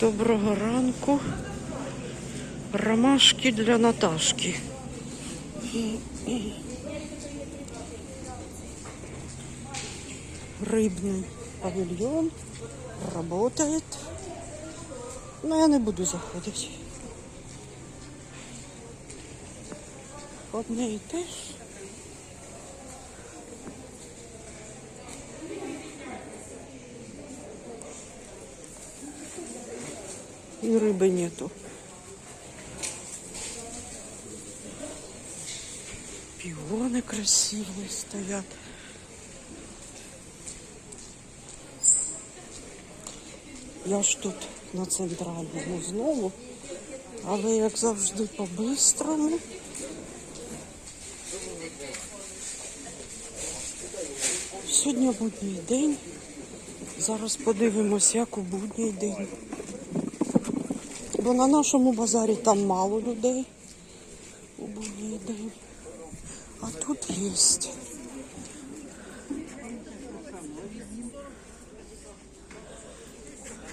Доброго ранку. Ромашки для Наташки. Рыбный павильон работает. Но я не буду заходити. Одне і те. И рыбы нету. Пионы красивые стоят. Я ж тут на центральному знову, але як завжди по-бистрому. Сьогодні будній день. Зараз подивимось, як у будній день. Бо на нашому базарі там мало людей. А тут є.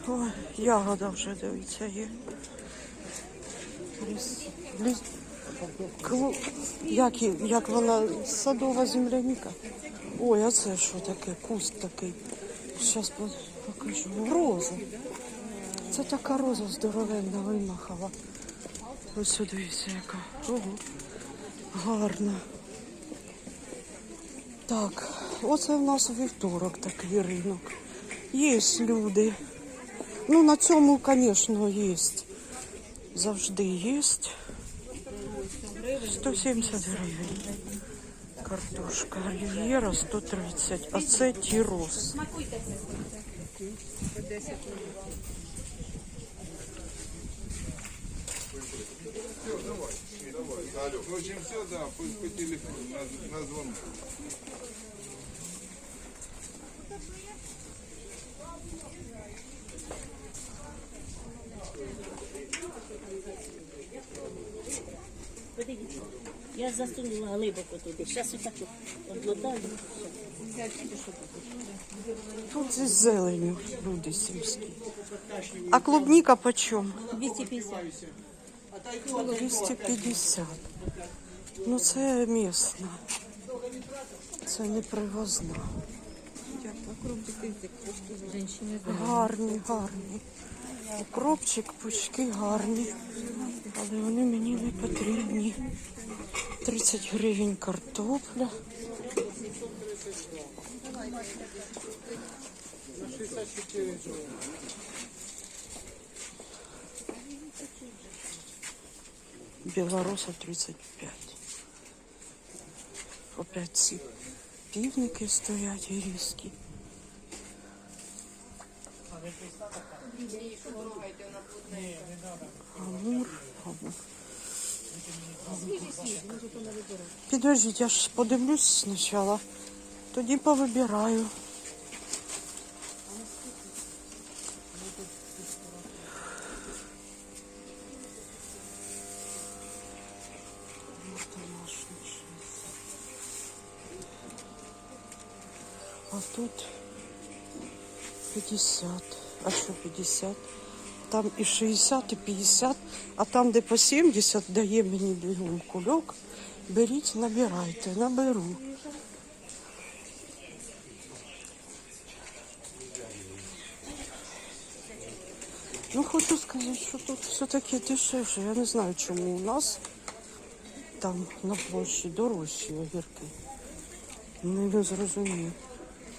Ой, ягода вже дивіться є. Як, як вона садова земляніка. Ой, а це що таке? Куст такий. Зараз покажу. Роза. Це така роза здоровенна вимахала. Ось дивіться, яка. Ого. Гарна. Так, оце в нас вівторок такий ринок. Є люди. Ну, на цьому, звісно, є. Завжди є. 170 гривень. Картошка олів'єра 130, а це тірос. В общем, все, да, по, по телефону, на, на звонок. Подивіться, я засунула глибоко туди. Зараз отак обмотаю. Тут зі зеленю люди сільські. А клубніка почем? 250. 250. Ну це місна. Це не привозна. Гарні, гарні. Укропчик, пучки гарні. Але вони мені не потрібні. 30 гривень картопля. Білороса 35. Опять ці півники стоять різкі. Амур, амур. Підождіть, я ж подивлюсь спочатку, тоді повибираю. Тут 50. А що 50? Там і 60, і 50, а там, де по 70, дає мені бігун кульок. Беріть, набирайте, наберу. Ну, хочу сказати, що тут все-таки дешевше. Я не знаю, чому у нас там на площі дорожчі огірки. Не, не.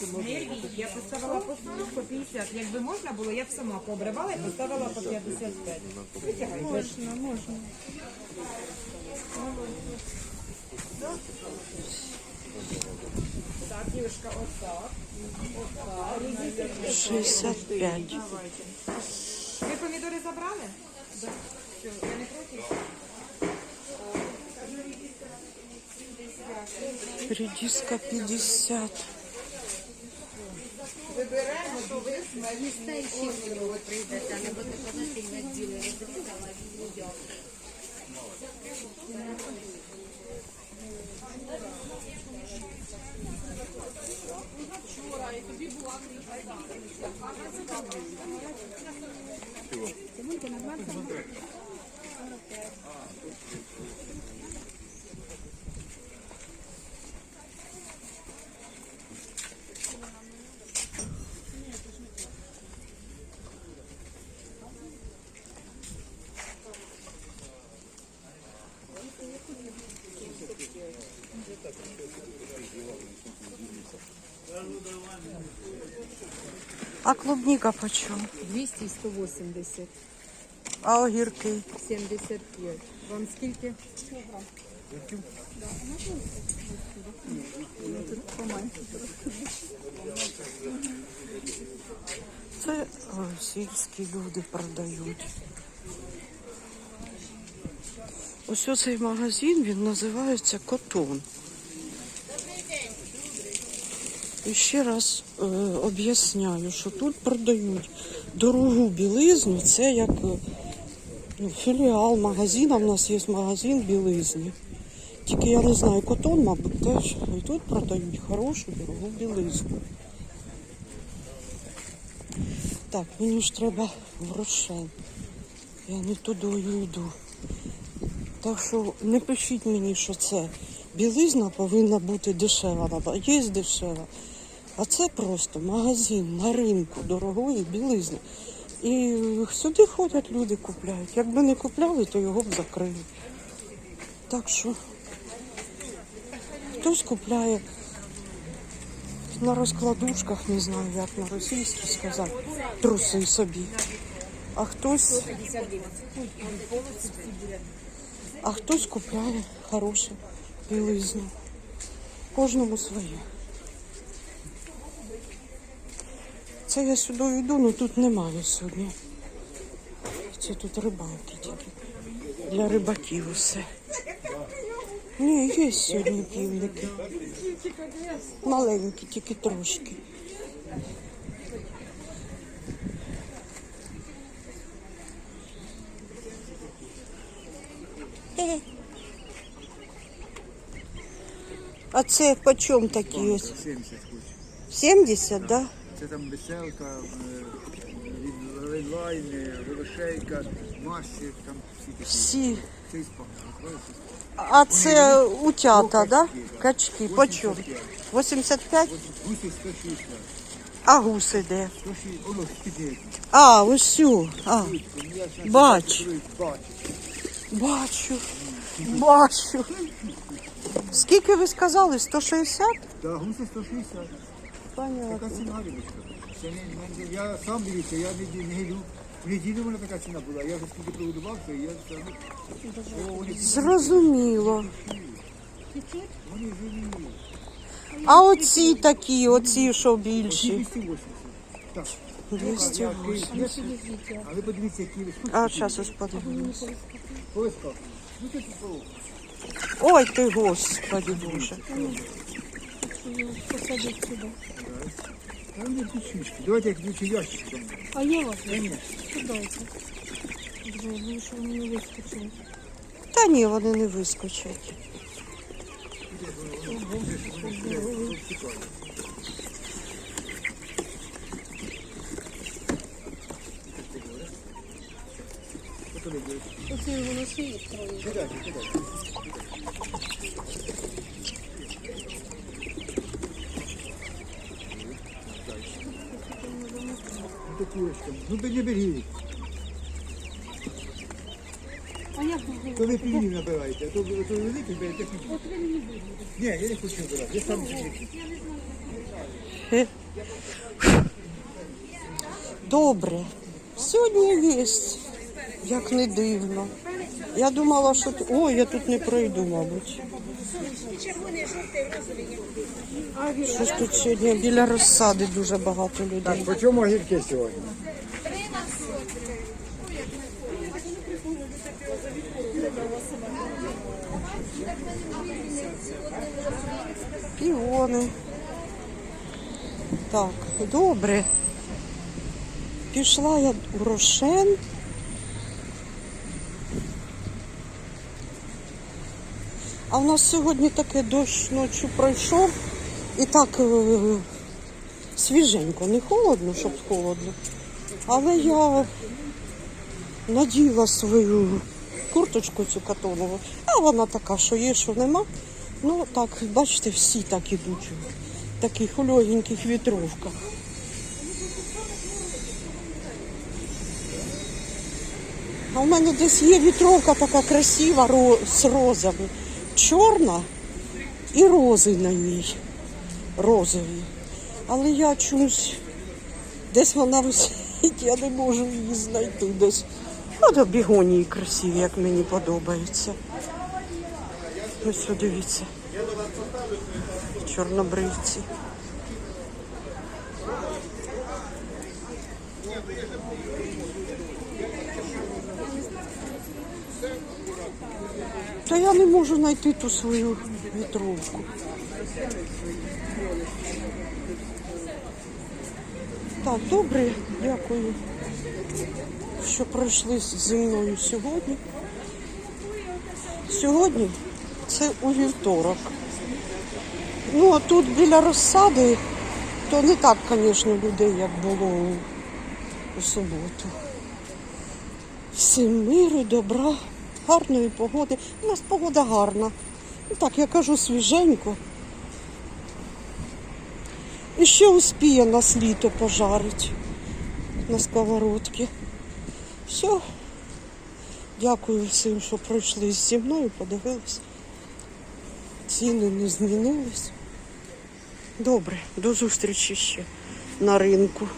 Я поставила по 40, по 50. Якби можна було, я б сама пообривала і поставила по 55. Витягай. Можна, можна. Так, дівчинка, отак. 65. Ви помідори забрали? Так. Редиска 50 вибираємо що ви смачні органи. Прийдете, не буде ходити і на розрізала і їдемо. Вчора і тобі була криша. Тимонька на 20. А клубника почем? 200 і 180, А огірки? 75. Вам скільки? Це сільські люди продають. Ось цей магазин, він називається Котон. І ще раз е, об'ясняю, що тут продають дорогу білизну, це як е, ну, філіал магазину. У нас є магазин білизни. Тільки я не знаю, котон, мабуть, теж. І тут продають хорошу дорогу білизну. Так, мені ж треба грошей. Я не тудою йду. Так що не пишіть мені, що це білизна повинна бути дешева. Є дешева. А це просто магазин на ринку дорогої білизни. І сюди ходять люди купляють. Якби не купляли, то його б закрили. Так що хтось купляє на розкладушках, не знаю, як на російській сказати, труси собі. А хтось, а хтось купляє хорошу білизну. Кожному своє. Це я сюди йду, але тут немає сьогодні. Це тут рибалки тільки. Для рибаків усе. Ні, є сьогодні півники. Маленькі, тільки трошки. Е. А це по чому такі ось? 70 хоч. 70, да? Це там веселка, е, від масі, там всі такі. Всі. Це. А це утята, да? Качки. По чому? 85? Гуси 160. А гуси де? 160, воно скільки. А, ось сю. А, щас Бачу. бачу. Скільки ви сказали? 160? Да, гуси 160. Понятно. Така ціна рибочка. Не, не, я сам дивіться, я не, не гилю. В неділю вона така ціна була. Я вже скільки прогодувався, і я все одно. О, вони, Зрозуміло. вони живі. А оці такі, оці, що більші. 280. Так. 280. Але подивіться, які ви А, зараз ось подивимось. Поискав. Ну ти тут. Ой ти, господи Боже. Та вони ключички. Давайте я ключі ящик там. А є у вас? Конечно. Дайте. Думаю, що вони не вискочили. Та ні, вони не вискочать. Оце воно шиє троє. Кидайте, кидайте. Ну там. Ну не беріть. А як ви То ви півнів набираєте, а то ви то великий берете півнів. От ви мені будете. Ні, я не хочу набирати, я сам. Е. Добре. Сьогодні є, як не дивно. Я думала, що тут- Ой, я тут не пройду, мабуть. Що ж тут сьогодні біля розсади дуже багато людей. По чому огірки сьогодні? Піони. Так, добре. Пішла я в Рошен. А в нас сьогодні таке дощ ночі пройшов і так е, свіженько, не холодно, щоб холодно. Але я наділа свою курточку цю катонову, а вона така, що є, що нема. Ну так, бачите, всі так ідуть в таких легеньких вітровках. А в мене десь є вітровка така красива з розами. Чорна і рози на ній. Розові. Але я чомусь десь вона висить, я не можу її знайти десь. От бігонії красиві, як мені подобається. Ось дивіться. Чорнобривці. Та я не можу знайти ту свою вітровку. Так, добре, дякую, що пройшли зі мною сьогодні. Сьогодні це у вівторок. Ну, а тут біля розсади, то не так, звісно, людей, як було у, суботу. Всім миру, добра, гарної погоди. У нас погода гарна. Ну, так, я кажу, свіженько. І ще успіє нас літо пожарить на сковородці. Все. Дякую всім, що пройшли зі мною, подивились. Ціни не змінились. Добре, до зустрічі ще на ринку.